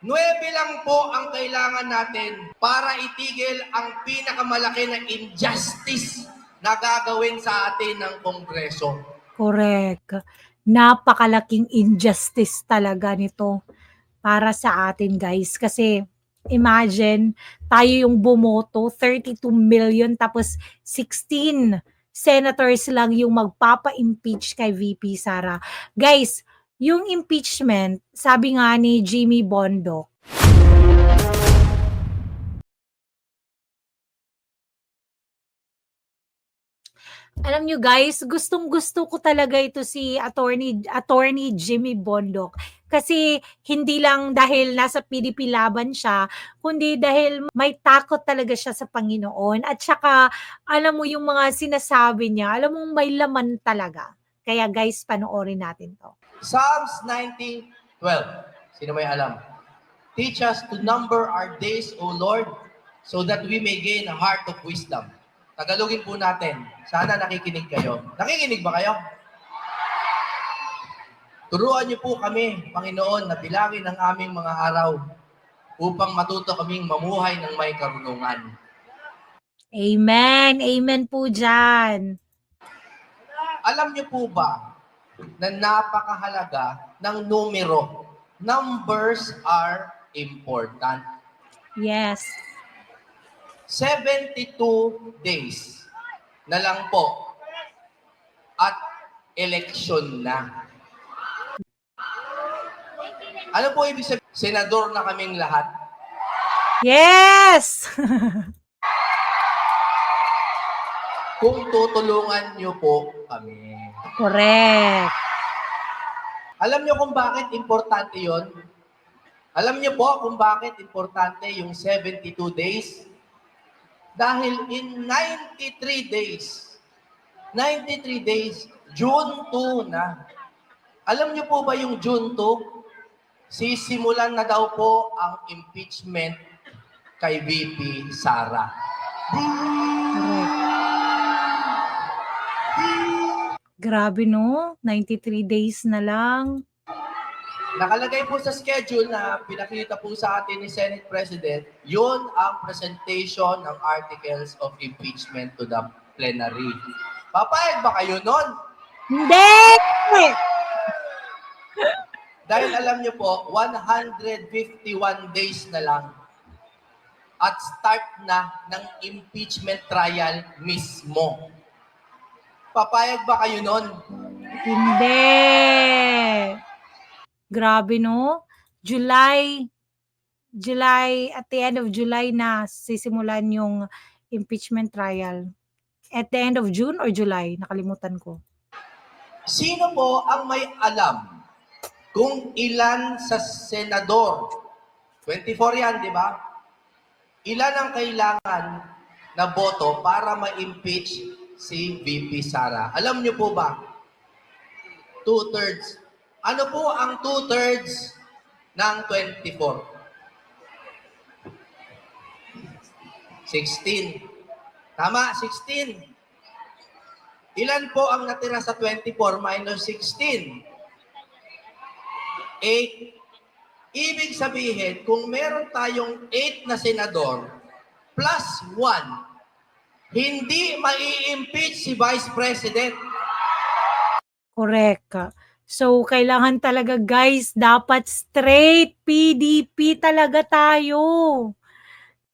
Nuebe lang po ang kailangan natin para itigil ang pinakamalaki na injustice na gagawin sa atin ng Kongreso. Correct. Napakalaking injustice talaga nito para sa atin guys. Kasi imagine, tayo yung bumoto, 32 million tapos 16 senators lang yung magpapa-impeach kay VP Sara. Guys, yung impeachment, sabi nga ni Jimmy Bondo, alam nyo guys, gustong gusto ko talaga ito si attorney, attorney Jimmy Bondok. Kasi hindi lang dahil nasa PDP laban siya, kundi dahil may takot talaga siya sa Panginoon. At saka, alam mo yung mga sinasabi niya, alam mo may laman talaga. Kaya guys, panoorin natin to. Psalms 19:12. Sino may alam? Teach us to number our days, O Lord, so that we may gain a heart of wisdom. Tagalogin po natin. Sana nakikinig kayo. Nakikinig ba kayo? Turuan niyo po kami, Panginoon, na bilangin ang aming mga araw upang matuto kaming mamuhay ng may karunungan. Amen! Amen po dyan. Alam niyo po ba na napakahalaga ng numero? Numbers are important. Yes. 72 days na lang po at election na. Ano po ibig sabihin? Senador na kaming lahat. Yes! Kung tutulungan niyo po kami. Correct. Alam niyo kung bakit importante yon? Alam niyo po kung bakit importante yung 72 days? Dahil in 93 days, 93 days, June 2 na. Alam niyo po ba yung June 2? Sisimulan na daw po ang impeachment kay VP Sara. Correct. Grabe no, 93 days na lang. Nakalagay po sa schedule na pinakita po sa atin ni Senate President, yun ang presentation ng articles of impeachment to the plenary. Papayag ba kayo nun? Hindi! Dahil alam niyo po, 151 days na lang at start na ng impeachment trial mismo. Papayag ba kayo nun? Hindi! Grabe no? July, July, at the end of July na sisimulan yung impeachment trial. At the end of June or July? Nakalimutan ko. Sino po ang may alam kung ilan sa senador, 24 yan, di ba? Ilan ang kailangan na boto para ma-impeach si VP Sara? Alam niyo po ba? Two-thirds. Ano po ang two-thirds ng 24? 16. Tama, 16. Ilan po ang natira sa 24 minus 16? 8. Ibig sabihin, kung meron tayong 8 na senador plus 1, hindi mai-impeach si Vice President. Correct. So, kailangan talaga guys, dapat straight PDP talaga tayo.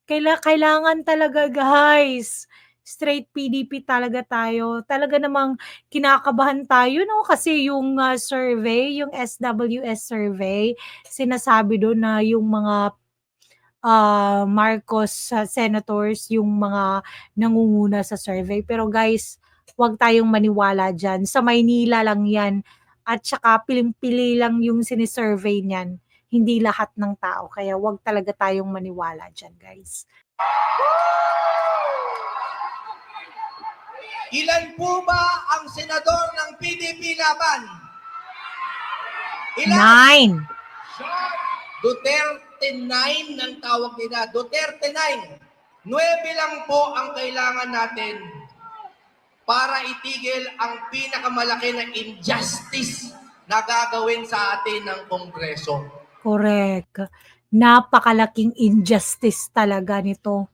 Kaila kailangan talaga guys, straight PDP talaga tayo. Talaga namang kinakabahan tayo no kasi yung ah, survey, yung SWS survey, sinasabi doon na yung mga ah, Marcos ah, senators yung mga nangunguna sa survey. Pero guys, wag tayong maniwala dyan. Sa Maynila lang yan. At saka piling-pili lang yung sinisurvey niyan. Hindi lahat ng tao. Kaya wag talaga tayong maniwala dyan, guys. Ilan po ba ang senador ng PDP laban? Ilan? Nine. Duterte 9 ng tawag nila. Duterte 9. Nuebe lang po ang kailangan natin para itigil ang pinakamalaki na injustice na gagawin sa atin ng Kongreso. Correct. napakalaking injustice talaga nito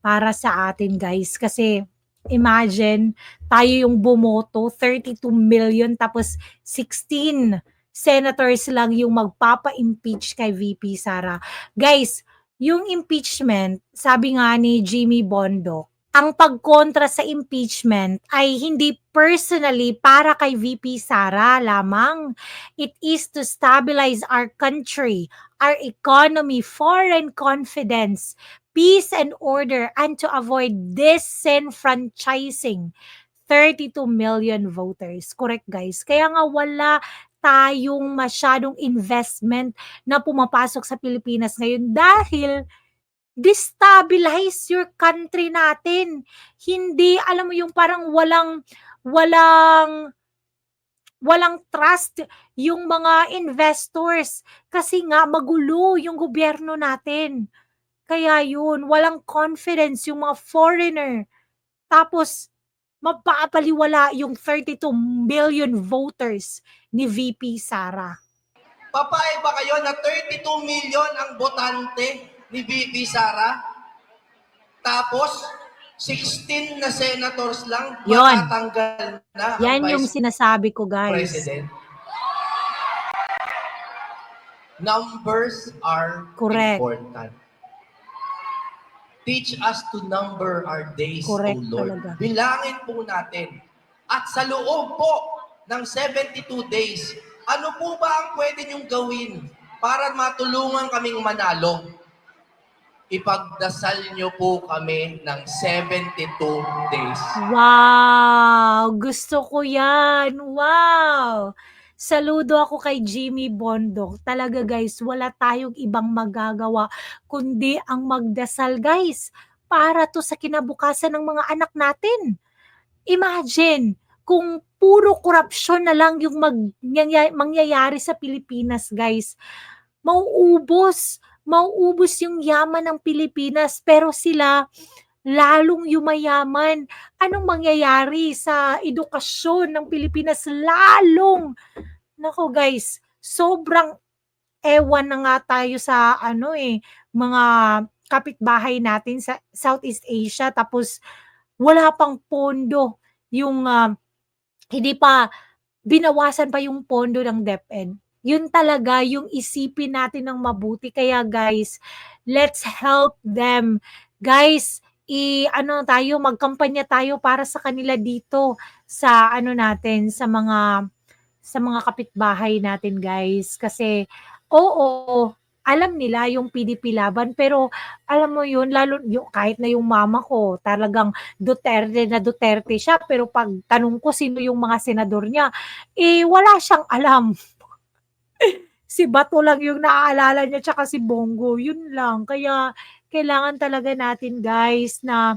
para sa atin guys. Kasi imagine, tayo yung bumoto, 32 million tapos 16 senators lang yung magpapa-impeach kay VP Sara. Guys, yung impeachment, sabi nga ni Jimmy Bondo, ang pagkontra sa impeachment ay hindi personally para kay VP Sara lamang. It is to stabilize our country, our economy, foreign confidence, peace and order, and to avoid disenfranchising 32 million voters. Correct guys. Kaya nga wala tayong masyadong investment na pumapasok sa Pilipinas ngayon dahil destabilize your country natin. Hindi, alam mo yung parang walang, walang, walang trust yung mga investors kasi nga magulo yung gobyerno natin. Kaya yun, walang confidence yung mga foreigner. Tapos, mapapaliwala yung 32 million voters ni VP Sara. Papayag ba kayo na 32 million ang botante ni VP Sara? Tapos, 16 na senators lang Yun. matatanggal na Yan yung Vice sinasabi ko guys. President. Numbers are Correct. important. Teach us to number our days, Correct O Lord. talaga. Bilangin po natin. At sa loob po ng 72 days, ano po ba ang pwede niyong gawin para matulungan kaming manalo? Ipagdasal niyo po kami ng 72 days. Wow! Gusto ko yan! Wow! Saludo ako kay Jimmy Bondo. Talaga guys, wala tayong ibang magagawa kundi ang magdasal guys para to sa kinabukasan ng mga anak natin. Imagine kung puro korupsyon na lang yung mag, mangyayari sa Pilipinas guys. Mauubos, mauubos yung yaman ng Pilipinas pero sila lalong yumayaman. Anong mangyayari sa edukasyon ng Pilipinas? Lalong, nako guys, sobrang ewan na nga tayo sa ano eh, mga kapitbahay natin sa Southeast Asia tapos wala pang pondo yung ah, hindi pa binawasan pa yung pondo ng DepEd. Yun talaga yung isipin natin ng mabuti. Kaya guys, let's help them. Guys, i ano tayo magkampanya tayo para sa kanila dito sa ano natin sa mga sa mga kapitbahay natin guys. Kasi oo alam nila yung PDP laban pero alam mo yun lalo yung, kahit na yung mama ko talagang Duterte na Duterte siya pero pag tanong ko sino yung mga senador niya eh wala siyang alam. Si Bato lang yung naaalala niya tsaka si Bongo yun lang. Kaya kailangan talaga natin guys na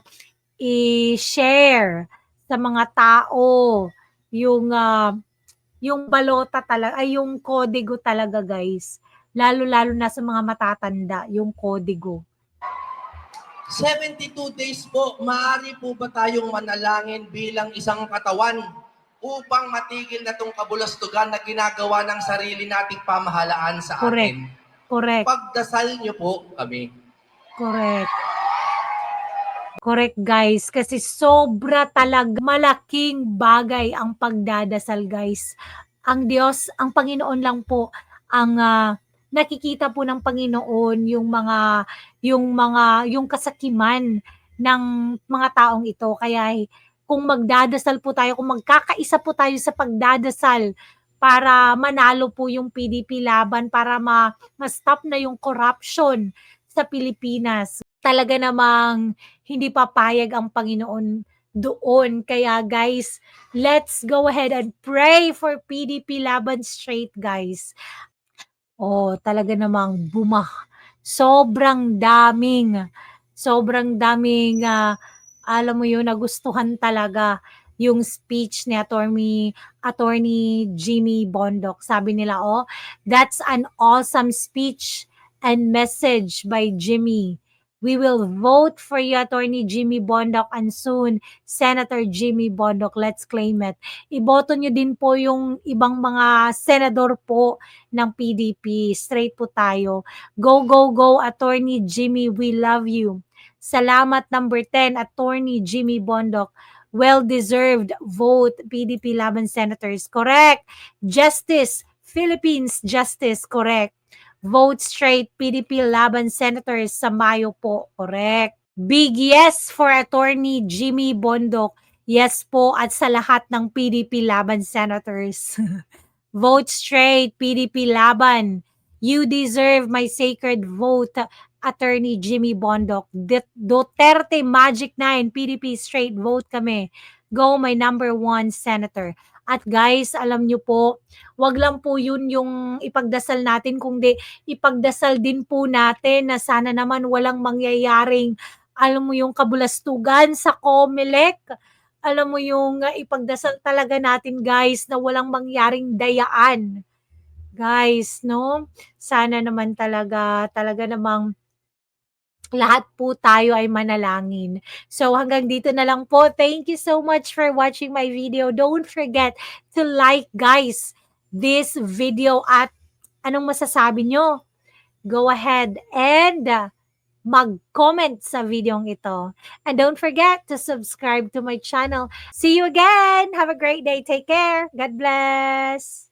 i-share sa mga tao yung ah, yung balota talaga ay yung kodigo talaga guys lalo-lalo na sa mga matatanda yung kodigo 72 days po, maaari po ba tayong manalangin bilang isang katawan upang matigil na itong kabulastugan na ginagawa ng sarili nating pamahalaan sa Correct. atin? correct Pagdasal niyo po kami. Correct. Correct guys kasi sobra talaga malaking bagay ang pagdadasal guys. Ang Diyos, ang Panginoon lang po ang ah, nakikita po ng Panginoon yung mga yung mga yung kasakiman ng mga taong ito kaya kung magdadasal po tayo kung magkakaisa po tayo sa pagdadasal para manalo po yung PDP laban para ma, ma-stop na yung corruption sa Pilipinas. Talaga namang hindi papayag ang Panginoon doon. Kaya guys, let's go ahead and pray for PDP Laban Straight guys. Oh, talaga namang buma. Sobrang daming, sobrang daming, ah, alam mo yun, nagustuhan talaga yung speech ni attorney, attorney Jimmy Bondoc. Sabi nila, oh, that's an awesome speech and message by Jimmy. We will vote for you, Attorney Jimmy Bondoc, and soon, Senator Jimmy Bondoc. Let's claim it. Iboto nyo din po yung ibang mga senador po ng PDP. Straight po tayo. Go, go, go, Attorney Jimmy. We love you. Salamat number 10, Attorney Jimmy Bondoc. Well-deserved vote, PDP Laban Senators. Correct. Justice, Philippines Justice. Correct. Vote straight, PDP Laban Senators sa Mayo po. Correct. Big yes for Attorney Jimmy Bondoc. Yes po at sa lahat ng PDP Laban Senators. vote straight, PDP Laban. You deserve my sacred vote, Attorney Jimmy Bondoc. Du- Duterte Magic 9, PDP straight vote kami. Go my number one senator. At guys, alam nyo po, wag lang po yun yung ipagdasal natin, kundi ipagdasal din po natin na sana naman walang mangyayaring, alam mo yung kabulastugan sa COMELEC. Alam mo yung ipagdasal talaga natin guys na walang mangyaring dayaan. Guys, no? Sana naman talaga, talaga namang lahat po tayo ay manalangin. So hanggang dito na lang po. Thank you so much for watching my video. Don't forget to like guys this video at anong masasabi nyo? Go ahead and mag-comment sa videong ito. And don't forget to subscribe to my channel. See you again. Have a great day. Take care. God bless.